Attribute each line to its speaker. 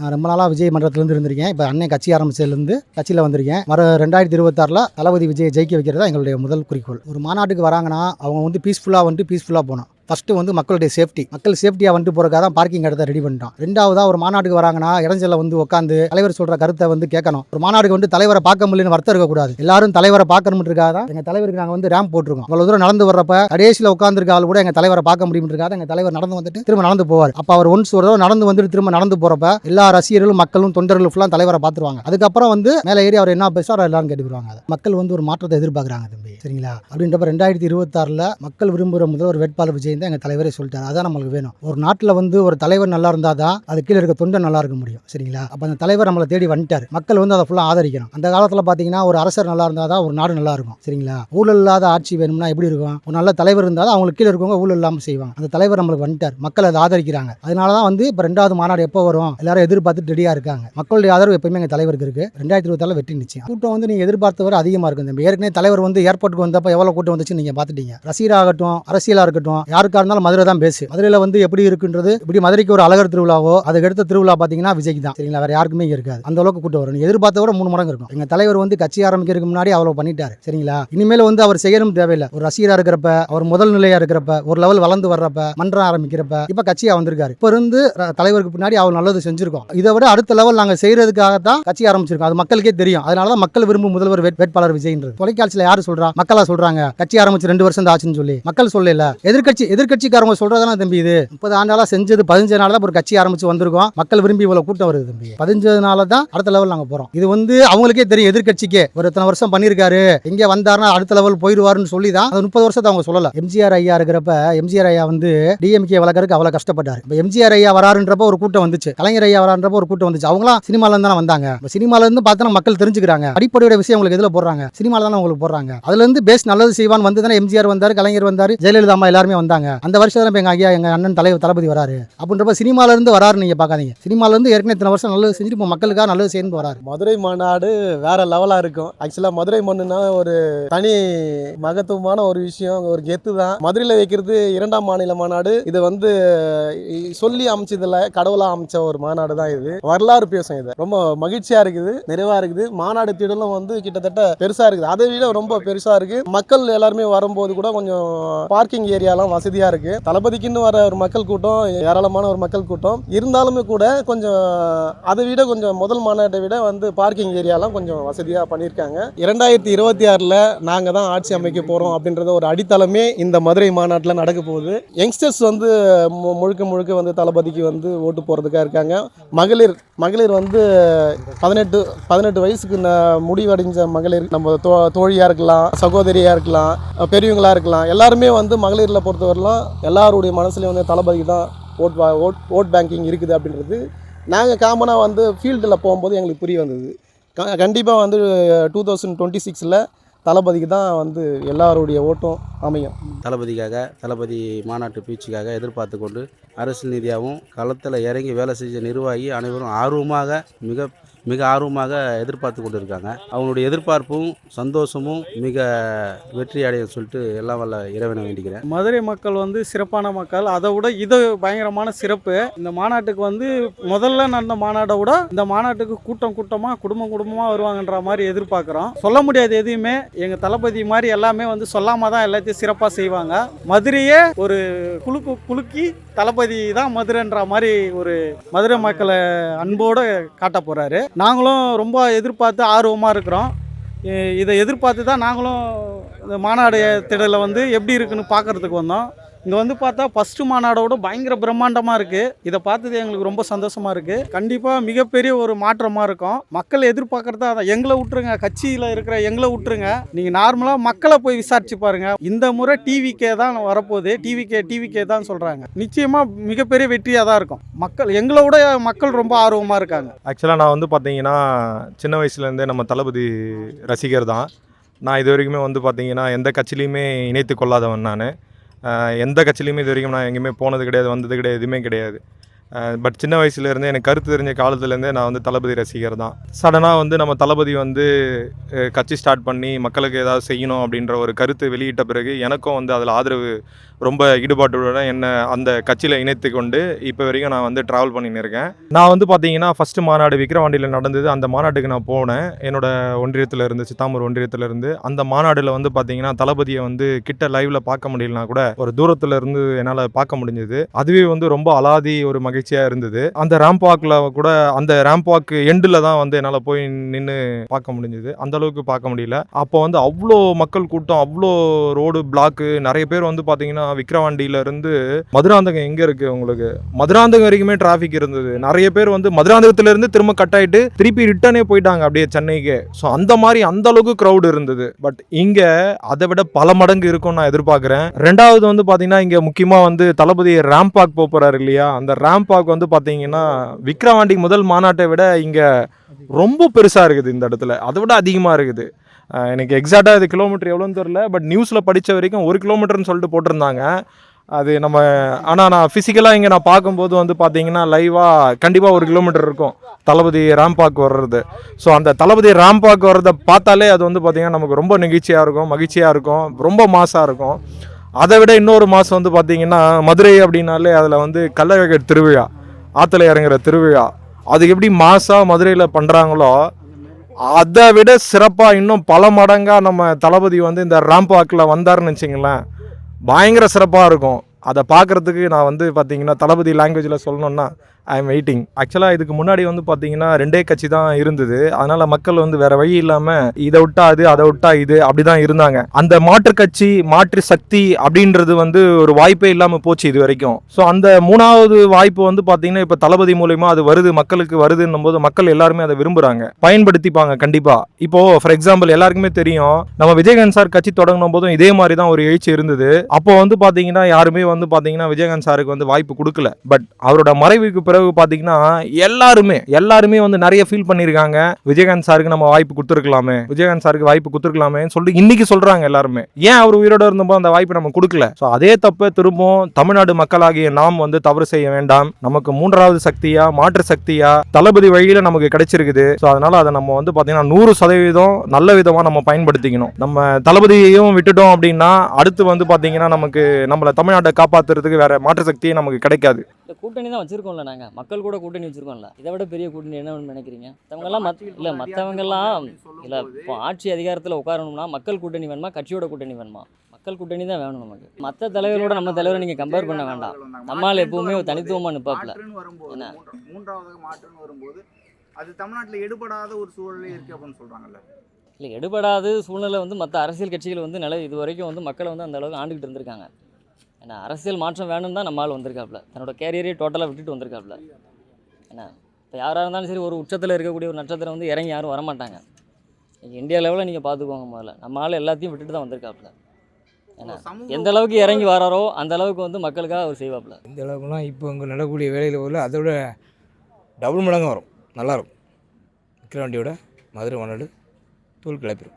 Speaker 1: நான் ரொம்ப நாளாக விஜய் மன்றத்துலேருந்து இருந்திருக்கேன். இப்போ அண்ணன் கட்சி ஆரம்பிச்சதுலேருந்து கட்சியில் வந்திருக்கேன். வர ரெண்டாயிரத்தி இருபத்தாறில் தளபதி விஜய் ஜெயிக்க வைக்கிறது தான் எங்களுடைய முதல் குறிக்கோள். ஒரு மாநாட்டுக்கு வராங்கன்னா அவங்க வந்து பீஸ்ஃபுல்லாக வந்துட்டு பீஸ்ஃபுல்லாக போனோம் ஃபஸ்ட்டு வந்து மக்களுடைய சேஃப்டி மக்கள் சேஃப்டியாக வந்துட்டு போகிறக்காக தான் பார்க்கிங் இடத்த ரெடி பண்ணிட்டோம். ரெண்டாவதாக ஒரு மாநாட்டுக்கு வராங்கன்னா இடைஞ்சல வந்து உட்காந்து தலைவர் சொல்கிற கருத்தை வந்து கேட்கணும். ஒரு மாநாடுக்கு வந்து தலைவரை பார்க்க முடியலன்னு வருத்தம் இருக்கக்கூடாது. எல்லாரும் தலைவரை பார்க்கணும்ன்றக்காக தான் எங்கள் தலைவருக்கு நாங்கள் வந்து ரேம்ப் போட்டிருக்கோம். அவ்வளோ தூரம் நடந்து வர்றப்ப கடைசியில் உட்காந்துருக்கால் கூட எங்கள் தலைவரை பார்க்க முடியும்ன்றக்காக எங்கள் தலைவர் நடந்து வந்துட்டு திரும்ப நடந்து போவார். அப்போ அவர் ஒன்ஸ் ஒரு தடவை நடந்து வந்துட்டு திரும்ப நடந்து போகிறப்ப எல்லா ரசிகர்களும் மக்களும் தொண்டர்களும் ஃபுல்லாக தலைவரை பார்த்துருவாங்க. அதுக்கப்புறம் வந்து மேலே ஏறி அவர் என்ன பேசுவார் எல்லாரும் கேட்டுக்குருவாங்க மக்கள் வந்து ஒரு மாற்றத்தை எதிர்பார்க்குறாங்க தம்பி. சரிங்களா? அப்படின்றப்ப ரெண்டாயிரத்தி இருபத்தாறில் மக்கள் விரும்புகிற முதல்வர் வேட்பாளர் விஜய் தான் எங்கள் தலைவரே சொல்லிட்டார். அதான் நம்மளுக்கு வேணும். ஒரு நாட்டில் வந்து ஒரு தலைவர் நல்லா இருந்தால் தான் அது கீழே இருக்க தொண்டை நல்லா இருக்க முடியும். சரிங்களா? அப்போ அந்த தலைவர் நம்மளை தேடி வந்துட்டார். மக்கள் வந்து அதை ஃபுல்லாக ஆதரிக்கணும். அந்த காலத்தில் பார்த்தீங்கன்னா ஒரு அரசர் நல்லா இருந்தால் தான் ஒரு நாடு நல்லா இருக்கும். சரிங்களா? ஊழல் இல்லாத ஆட்சி வேணும்னா எப்படி இருக்கும்? ஒரு நல்ல தலைவர் இருந்தால் தான் அவங்களுக்கு கீழே இருக்கவங்க ஊழல் இல்லாமல் செய்வாங்க. அந்த தலைவர் நம்மளுக்கு வந்துட்டார். மக்கள் அதை ஆதரிக்கிறாங்க. அதனால தான் வந்து இப்போ ரெண்டாவது மாநாடு எப்போ வரும்? எல்லாரும் எதிர்பார்த்துட்டு ரெடியாக இருக்காங்க. மக்களுடைய ஆதரவு எப்பயுமே எங்கள் தலைவருக்கு இருக்கு. ரெண்டாயிரத்தி இருபத்தால வெற்றி நிச்சயம். கூட்டம் வந்து நீங்கள் எதிர்பார்த்த வரை அதிகமாக இருக்கும். ஏற்கனவே தலைவர் வந்து ஏர்போர்ட்டுக்கு வந்தப்போ எவ்வளோ கூட்டம் வந்துச்சு நீங்கள் பார்த்துட்டீங்க. ரசிகராகட்டும் அரசியலாக இருக்கட்டும் யார் யாருக்கா இருந்தாலும் மதுரை தான் பேசு மதுரையில் வந்து எப்படி இருக்குன்றது இப்படி மதுரைக்கு ஒரு அழகர் திருவிழாவோ அதுக்கு அடுத்த திருவிழா பார்த்தீங்கன்னா விஜய்க்கு தான். சரிங்களா? வேற யாருக்குமே இருக்காது. அந்த அளவுக்கு கூட்டம் வரும். எதிர்பார்த்த விட மூணு மடங்கு இருக்கும். எங்கள் தலைவர் வந்து கட்சி ஆரம்பிக்கிறதுக்கு முன்னாடி அவ்வளோ பண்ணிட்டாரு. சரிங்களா? இனிமேல் வந்து அவர் செய்யணும் தேவையில்லை. ஒரு ரசிகராக இருக்கிறப்ப அவர் முதல் நிலையாக இருக்கிறப்ப ஒரு லெவல் வளர்ந்து வர்றப்ப மன்றம் ஆரம்பிக்கிறப்ப இப்போ கட்சியாக வந்திருக்காரு இப்போ இருந்து தலைவருக்கு பின்னாடி அவர் நல்லது செஞ்சிருக்கோம். இதை விட அடுத்த லெவல் நாங்கள் செய்யறதுக்காக தான் கட்சி ஆரம்பிச்சிருக்கோம். அது மக்களுக்கே தெரியும். அதனால தான் மக்கள் விரும்பும் முதல்வர் வேட்- வேட்பாளர் விஜய்ன்றது. தொலைக்காட்சியில் யார் சொல்றா? மக்களா சொல்றாங்க. கட்சி ஆரம்பிச்சு ரெண்டு வருஷம் தான் ஆச்சுன்னு சொல்லி. மக்கள் சொல்லல. எதிர்கட்சி எதிர்க்கட்சிக்காரங்க சொல்றதானே தம்பி இது. முப்பது ஆண்டாளா செஞ்சது பதினஞ்சு நாள் தான் ஒரு கட்சி ஆரம்பிச்சு வந்திருக்கோம். மக்கள் விரும்பி இவ்வளவு கூட்டம் வருது தம்பி. பதினஞ்சு நாள் தான் அடுத்த லெவல் நாங்க போறோம். இது வந்து அவங்களுக்கே தெரியும் எதிர்க்கட்சிக்கே. ஒரு இத்தனை வருஷம் பண்ணியிருக்காரு. எங்க வந்தாருன்னா அடுத்த லெவல் போயிடுவாருன்னு சொல்லி தான் அது முப்பது வருஷத்தை அவங்க சொல்லல. எம்ஜிஆர் ஐயா இருக்கிறப்ப எம்ஜிஆர் ஐயா வந்து டிஎம்கே வளர்க்கறதுக்கு அவ்வளவு கஷ்டப்பட்டாரு. இப்போ எம்ஜிஆர் ஐயா வராருன்றப்ப ஒரு கூட்டம் வந்துச்சு. கலைஞர் ஐயா வரான்றப்ப ஒரு கூட்டம் வந்துச்சு. அவங்களாம் சினிமால இருந்து வந்தாங்க. இப்போ சினிமால இருந்து பார்த்தா மக்கள் தெரிஞ்சுக்கிறாங்க. அடிப்படையோட விஷயம் உங்களுக்கு எதுல போடுறாங்க? சினிமால தானே உங்களுக்கு போடுறாங்க. அதுல இருந்து பேஸ் நல்லது செய்வான் வந்து தானே எம்ஜிஆர் வந்தாரு கலைஞர் வந்தாரு ஜெயலலிதா அம்மா எல்லாருமே வந்தாங்க. அந்த வருஷம் தான் எங்க ஐயா எங்க அண்ணன் தலைவர் தளபதி வராரு. அப்படின்றப்ப சினிமால இருந்து வராரு நீங்க பார்க்காதீங்க. சினிமால இருந்து ஏற்கனவே இத்தனை வருஷம் நல்லது செஞ்சுட்டு இப்போ மக்களுக்காக நல்லது செய்யணும் வராரு.
Speaker 2: மதுரை மாநாடு வேற லெவலா இருக்கும். ஆக்சுவலா மதுரை மண்ணுனா ஒரு தனி மகத்துவமான ஒரு விஷயம் ஒரு கெத்து தான். மதுரையில் வைக்கிறது இரண்டாம் மாநில மாநாடு. இது வந்து சொல்லி அமைச்சதில்ல கடவுளா அமைச்ச ஒரு மாநாடு தான் இது. வரலாறு பேசும் இது. ரொம்ப மகிழ்ச்சியா இருக்குது நிறைவா இருக்குது. மாநாடு திடலும் வந்து கிட்டத்தட்ட பெருசா இருக்குது. அதை விட ரொம்ப பெருசா இருக்கு. மக்கள் எல்லாருமே வரும்போது கூட கொஞ்சம் பார்க்கிங் ஏரியாலாம் வசதியா இருக்கு. தளபதிக்குன்னு வர ஒரு மக்கள் கூட்டம் ஏராளமான ஒரு மக்கள் கூட்டம். இருந்தாலுமே கூட கொஞ்சம் அதை விட கொஞ்சம் முதல் மாநாட்டை விட வந்து பார்க்கிங் ஏரியாலாம் கொஞ்சம் வசதியாக பண்ணியிருக்காங்க. இரண்டாயிரத்தி இருபத்தி ஆறில் நாங்கள் தான் ஆட்சி அமைக்க போகிறோம் அப்படின்றத ஒரு அடித்தளமே இந்த மதுரை மாநாட்டில் நடக்க போகுது. யங்ஸ்டர்ஸ் வந்து மு- முழுக்க முழுக்க வந்து தளபதிக்கு வந்து ஓட்டு போகிறதுக்காக இருக்காங்க. மகளிர் மகளிர் வந்து பதினெட்டு பதினெட்டு வயசுக்கு முடிவடைஞ்ச மகளிர் நம்ம தோ தோழியாக இருக்கலாம் சகோதரியாக இருக்கலாம் பெரியவங்களா இருக்கலாம் எல்லாருமே வந்து மகளிரில் பொறுத்தவரைலாம் எல்லாருடைய மனசுலையும் வந்து தளபதிக்கு தான் ஓட் வா- ஓட் ஓட் பேங்கிங் இருக்குது அப்படின்றது நாங்கள் காமனாக வந்து ஃபீல்டில் போகும்போது எங்களுக்கு புரிய வந்தது. க கண்டிப்பாக வந்து டூ தௌசண்ட் டுவெண்ட்டி சிக்ஸில் தளபதிக்கு தான் வந்து எல்லாருடைய ஓட்டும் அமையும்.
Speaker 3: தளபதிக்காக தளபதி மாநாட்டு பேச்சுக்காக எதிர்பார்த்து கொண்டு அரசியல் ரீதியாகவும் களத்தில் இறங்கி வேலை செஞ்ச நிர்வாகி அனைவரும் ஆர்வமாக மிக மிக ஆர்வமாக எதிர்பார்த்து கொண்டு இருக்காங்க அவங்களுடைய எதிர்பார்ப்பும் சந்தோஷமும் மிக வெற்றி அடையும் சொல்லிட்டு எல்லாம் வல்ல இறைவனை வேண்டிக்கிறேன்.
Speaker 4: மதுரை மக்கள் வந்து சிறப்பான மக்கள். அதை விட இது பயங்கரமான சிறப்பு. இந்த மாநாட்டுக்கு வந்து முதல்ல நடந்த மாநாட்டை விட இந்த மாநாட்டுக்கு கூட்டம் கூட்டமாக குடும்பம் குடும்பமாக வருவாங்கன்ற மாதிரி எதிர்பார்க்குறோம். சொல்ல முடியாது எதையுமே எங்கள் தளபதி மாதிரி எல்லாமே வந்து சொல்லாம தான் எல்லாத்தையும் சிறப்பாக செய்வாங்க. மதுரையே ஒரு குலுக்கு குலுக்கி தளபதி தான் மதுரைன்ற மாதிரி ஒரு மதுரை மக்களை அன்போடு காட்ட போகிறாரு நாங்களும் ரொம்ப எதிர்பார்த்து ஆர்வமாக இருக்கிறோம். இதை எதிர்பார்த்து தான் நாங்களும் இந்த மாநாடு திடலில் வந்து எப்படி இருக்குன்னு பார்க்கறதுக்கு வந்தோம். இங்கே வந்து பார்த்தா ஃபஸ்ட்டு மாநாடோட பயங்கர பிரம்மாண்டமாக இருக்குது இதை பார்த்தது எங்களுக்கு ரொம்ப சந்தோஷமாக இருக்குது கண்டிப்பாக மிகப்பெரிய ஒரு மாற்றமாக இருக்கும். மக்கள் எதிர்பார்க்குறதா அதை எங்களை விட்டுருங்க கட்சியில் இருக்கிற எங்களை விட்டுருங்க. நீங்கள் நார்மலாக மக்களை போய் விசாரிச்சு பாருங்கள் இந்த முறை டிவிக்கே தான் வரப்போகுது. டிவிக்கே டிவிக்கே தான் சொல்கிறாங்க நிச்சயமாக மிகப்பெரிய வெற்றியாக தான் இருக்கும். மக்கள் எங்களை விட மக்கள் ரொம்ப ஆர்வமாக இருக்காங்க.
Speaker 5: ஆக்சுவலாக நான் வந்து பார்த்தீங்கன்னா சின்ன வயசுலேருந்தே நம்ம தளபதி ரசிகர் தான். நான் இது வரைக்குமே வந்து பார்த்தீங்கன்னா எந்த கட்சியிலையுமே இணைத்து கொள்ளாதவன் நான். எந்த கட்சியிலையுமே இது வரைக்கும் நான் எங்கேயுமே போனது கிடையாது வந்தது கிடையாது எதுவுமே கிடையாது. பட் சின்ன வயசுலேருந்தே எனக்கு கருத்து தெரிஞ்ச காலத்துலேருந்தே நான் வந்து தளபதி ரசிகர் தான். சடனாக வந்து நம்ம தளபதி வந்து கட்சி ஸ்டார்ட் பண்ணி மக்களுக்கு ஏதாவது செய்யணும் அப்படின்ற ஒரு கருத்து வெளியிட்ட பிறகு எனக்கும் வந்து அதில் ஆதரவு ரொம்ப ஈடுபாட்டுடன் என்ன அந்த கட்சியில் இணைத்து கொண்டு இப்போ வரைக்கும் நான் வந்து ட்ராவல் பண்ணின்னு இருக்கேன். நான் வந்து பார்த்தீங்கன்னா ஃபஸ்ட்டு மாநாடு விக்ரவாண்டியில் நடந்தது. அந்த மாநாட்டுக்கு நான் போனேன். என்னோட ஒன்றியத்தில் இருந்து சித்தாமூர் ஒன்றியத்தில் இருந்து அந்த மாநாடில் வந்து பார்த்தீங்கன்னா தளபதியை வந்து கிட்ட லைவில் பார்க்க முடியலனா கூட ஒரு தூரத்தில் இருந்து என்னால் பார்க்க முடிஞ்சது. அதுவே வந்து ரொம்ப அலாதி ஒரு மகிழ்ச்சியாக இருந்தது. அந்த ரேம்ப் வாக்கில் கூட அந்த ரேம்ப் வாக்கு எண்டில் தான் வந்து என்னால் போய் நின்று பார்க்க முடிஞ்சது. அந்த அளவுக்கு பார்க்க முடியல. அப்போ வந்து அவ்வளோ மக்கள் கூட்டம் அவ்வளோ ரோடு பிளாக்கு நிறைய பேர் வந்து பார்த்தீங்கன்னா விக்ரவாண்டியிலேருந்து மதுராந்தகம் எங்கே இருக்குது உங்களுக்கு? மதுராந்தகம் வரைக்குமே டிராஃபிக் இருந்தது. நிறைய பேர் வந்து மதுராந்தகத்துல இருந்து திரும்ப கட் ஆயிட்டு திருப்பி ரிட்டனே போயிட்டாங்க அப்படியே சென்னைக்கு. ஸோ அந்த மாதிரி அந்த அளவுக்கு க்ரௌடு இருந்தது. பட் இங்கே அதை விட பல மடங்கு இருக்கும்னு நான் எதிர்பார்க்குறேன். ரெண்டாவது வந்து பார்த்தீங்கன்னா இங்கே முக்கியமாக வந்து தளபதி ரேம்பாக் போக இல்லையா? அந்த பாக் வந்து பார்த்தீங்கன்னா விக்ரவாண்டி முதல் மாநாட்டை விட இங்கே ரொம்ப பெருசாக இருக்குது இந்த இடத்துல. அதை விட அதிகமாக இருக்குது. எனக்கு எக்ஸாக்டாக இது கிலோமீட்டர் எவ்வளோன்னு தெரில பட் நியூஸில் படித்த வரைக்கும் ஒரு கிலோமீட்டர்னு சொல்லிட்டு போட்டிருந்தாங்க. அது நம்ம ஆனால் நான் ஃபிசிக்கலாக இங்கே நான் பார்க்கும்போது வந்து பார்த்தீங்கன்னா லைவாக கண்டிப்பாக ஒரு கிலோமீட்டர் இருக்கும். தளபதி ராம்பாக் வர்றது. ஸோ அந்த தளபதி ராம்பாக் வர்றதை பார்த்தாலே அது வந்து பார்த்திங்கன்னா நமக்கு ரொம்ப நெகிழ்ச்சியாக இருக்கும் மகிழ்ச்சியாக இருக்கும் ரொம்ப மாசாக இருக்கும். அதை விட இன்னொரு மாதம் வந்து பார்த்திங்கன்னா மதுரை அப்படின்னாலே அதில் வந்து கள்ளழகர் திருவிழா ஆற்றுல இறங்குற திருவிழா. அது எப்படி மாசாக மதுரையில் பண்ணுறாங்களோ அதை விட சிறப்பாக இன்னும் பல மடங்காக நம்ம தளபதி வந்து இந்த ராம்பாக்கில் வந்தாருன்னு வச்சிங்களேன் பயங்கர சிறப்பாக இருக்கும். அதை பார்க்குறதுக்கு நான் வந்து பார்த்திங்கன்னா தளபதி லாங்குவேஜில் சொல்லணுன்னா ஐ எம் வெயிட்டிங் ஆக்சுவலாக இதுக்கு முன்னாடி வந்து பார்த்தீங்கன்னா ரெண்டே கட்சி தான் இருந்தது. அதனால் மக்கள் வந்து வேற வழி இல்லாமல் இதை விட்டா அது அதை விட்டா இது அப்படி தான் இருந்தாங்க. அந்த மாற்று கட்சி மாற்று சக்தி அப்படின்றது வந்து ஒரு வாய்ப்பே இல்லாமல் போச்சு இது வரைக்கும். ஸோ அந்த மூணாவது வாய்ப்பு வந்து பார்த்தீங்கன்னா இப்போ தளபதி மூலயமா அது வருது மக்களுக்கு வருதுன்னும் போது மக்கள் எல்லாருமே அதை விரும்புகிறாங்க பயன்படுத்திப்பாங்க கண்டிப்பாக இப்போ ஃபார் எக்ஸாம்பிள் எல்லாருக்குமே தெரியும் நம்ம விஜயகாந்த் சார் கட்சி தொடங்கின போதும் இதே மாதிரி தான் ஒரு எழுச்சி இருந்தது. அப்போ வந்து பார்த்தீங்கன்னா யாருமே வந்து பார்த்தீங்கன்னா விஜயகாந்த் சாருக்கு வந்து வாய்ப்பு கொடுக்கல. பட் அவரோட மறைவுக்கு பிறகு பார்த்தீங்கன்னா எல்லாருமே எல்லாருமே வந்து நிறைய ஃபீல் பண்ணியிருக்காங்க விஜயகாந்த் சாருக்கு நம்ம வாய்ப்பு கொடுத்துருக்கலாமே விஜயகாந்த் சாருக்கு வாய்ப்பு கொடுத்துருக்கலாமேன்னு சொல்லிட்டு இன்னைக்கு சொல்கிறாங்க எல்லாருமே. ஏன் அவர் உயிரோட இருந்தப்போ அந்த வாய்ப்பு நம்ம கொடுக்கல. ஸோ அதே தப்பை திரும்பவும் தமிழ்நாடு மக்களாகிய நாம் வந்து தவறு செய்ய வேண்டாம். நமக்கு மூன்றாவது சக்தியா மாற்று சக்தியா தளபதி வழியில நமக்கு கிடைச்சிருக்குது. ஸோ அதனால அதை நம்ம வந்து பார்த்தீங்கன்னா நூறு சதவீதம் நல்ல விதமாக நம்ம பயன்படுத்திக்கணும். நம்ம தளபதியையும் விட்டுட்டோம் அப்படின்னா அடுத்து வந்து பார்த்தீங்கன்னா நமக்கு நம்மளை தமிழ்நாட்டை காப்பாத்துறதுக்கு வேற மாற்று சக்தியே நமக்கு கிடைக்காது.
Speaker 6: கூட்டணி தான் வச்சிருக்கோம்ல மக்கள் கூட கூட்டணி வச்சிருக்கோம்ல. இதை விட பெரிய கூட்டணி என்ன நினைக்கிறீங்க? மற்றவங்கெல்லாம் மத் இல்லை மற்றவங்கெல்லாம் இல்லை இப்போ ஆட்சி அதிகாரத்தில் உட்காரணும்னா மக்கள் கூட்டணி வேணுமா கட்சியோட கூட்டணி வேணுமா? மக்கள் கூட்டணி தான் வேணும் நமக்கு. மற்ற தலைவரோட நம்ம தலைவரை நீங்கள் கம்பேர் பண்ண வேண்டாம். நம்மால் எப்பவுமே ஒரு தனித்துவமாக
Speaker 7: வரும்போது
Speaker 6: என்ன?
Speaker 7: மூன்றா- மூன்றாவதாக மாற்றுன்னு வரும்போது அது தமிழ்நாட்டில் எடுபடாத ஒரு சூழலே இருக்கு அப்படின்னு சொல்றாங்கல்ல.
Speaker 6: இல்லை எடுபடாத சூழ்நிலை வந்து மற்ற அரசியல் கட்சிகள் வந்து நில இது வரைக்கும் வந்து மக்களை வந்து அந்த அளவுக்கு ஆண்டுகிட்டு இருந்திருக்காங்க. ஏன்னா அரசியல் மாற்றம் வேணும் தான் நம்மால் வந்திருக்காப்புல. தன்னோட கேரியரே டோட்டலாக விட்டுட்டு வந்திருக்காப்புல. என்ன இப்போ யாராக இருந்தாலும் சரி ஒரு உச்சத்தில் இருக்கக்கூடிய ஒரு நட்சத்திரம் வந்து இறங்கி யாரும் வரமாட்டாங்க. நீங்கள் இந்தியா லெவலில் நீங்கள் பார்த்துக்கோங்க முதல்ல. நம்ம ஆள் எல்லாத்தையும் விட்டுட்டு தான் வந்திருக்காப்புல. என்ன
Speaker 7: சமூக
Speaker 6: எந்த அளவுக்கு இறங்கி வராரோ அந்த அளவுக்கு வந்து மக்களுக்காக அவர் செய்வாப்புல.
Speaker 8: இந்த அளவுக்குலாம் இப்போ இங்கே நடக்கக்கூடிய வேலையில் உள்ள அதை விட டபுள் மடங்கு வரும். நல்லாயிருக்கும் விக்கிரவாண்டியோட மதுரை மாநாடு தூள் கிளப்பிடும்